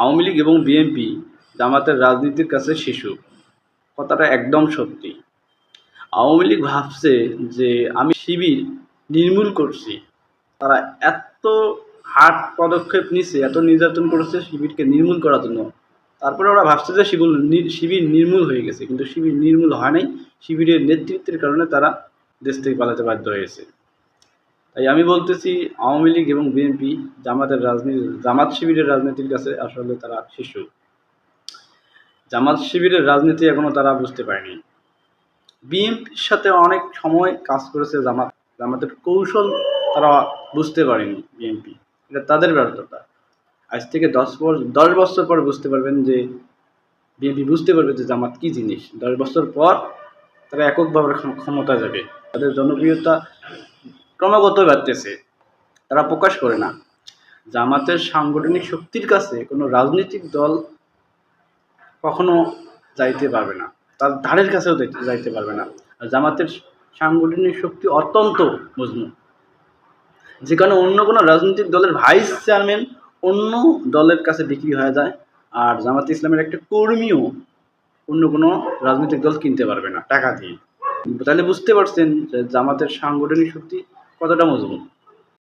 আওয়ামী লীগ এবং বিএনপি জামাতের রাজনীতির কাছে শিশু। কথাটা একদম সত্যি। আওয়ামী লীগ ভাবছে যে আমি শিবির নির্মূল করছি। তারা এত হার্ড পদক্ষেপ নিছে, এত নির্যাতন করেছে শিবিরকে নির্মূল করার জন্য। তারপরে ওরা ভাবছে যে শিবির শিবির নির্মূল হয়ে গেছে। কিন্তু শিবির নির্মূল হয় নাই। শিবিরের নেতৃত্বের কারণে তারা দেশ থেকে পালাতে বাধ্য হয়েছে। তাই আমি বলতেছি, আওয়ামী লীগ এবং বিএনপি জামাতের রাজনীতি, জামাত শিবিরের রাজনীতির কাছে আসলে তারা শিশু। জামাত শিবিরের রাজনীতি এখনও তারা বুঝতে পারেনি। বিএনপির সাথে অনেক সময় কাজ করেছে জামাত। জামাতের কৌশল তারা বুঝতে পারেনি বিএনপি। এটা তাদের ব্যর্থতা। আজ থেকে দশ বছর দশ বছর পর বুঝতে পারবেন যে বিএনপি বুঝতে পারবে যে জামাত কী জিনিস। দশ বছর পর তারা এককভাবে ক্ষমতা যাবে। তাদের জনপ্রিয়তা ক্রমাগত বাড়তেছে। তারা প্রকাশ করে না। জামাতের সাংগঠনিক শক্তির কাছে কোনো রাজনৈতিক দল কখনো যাইতে পারবে না। তার ধারের কাছেও যাইতে- পারবে না। আর জামাতের সাংগঠনিক শক্তি অত্যন্ত মজবুত যেখানে অন্য কোনো রাজনৈতিক দলের ভাইস চেয়ারম্যান অন্য দলের কাছে বিক্রি হয়ে যায় আর জামাত ইসলামের একটা কর্মীও অন্য কোনো রাজনৈতিক দল কিনতে পারবে না টাকা দিয়ে। তাহলে বুঝতে পারছেন যে জামাতের সাংগঠনিক শক্তি কতটা মজবুত?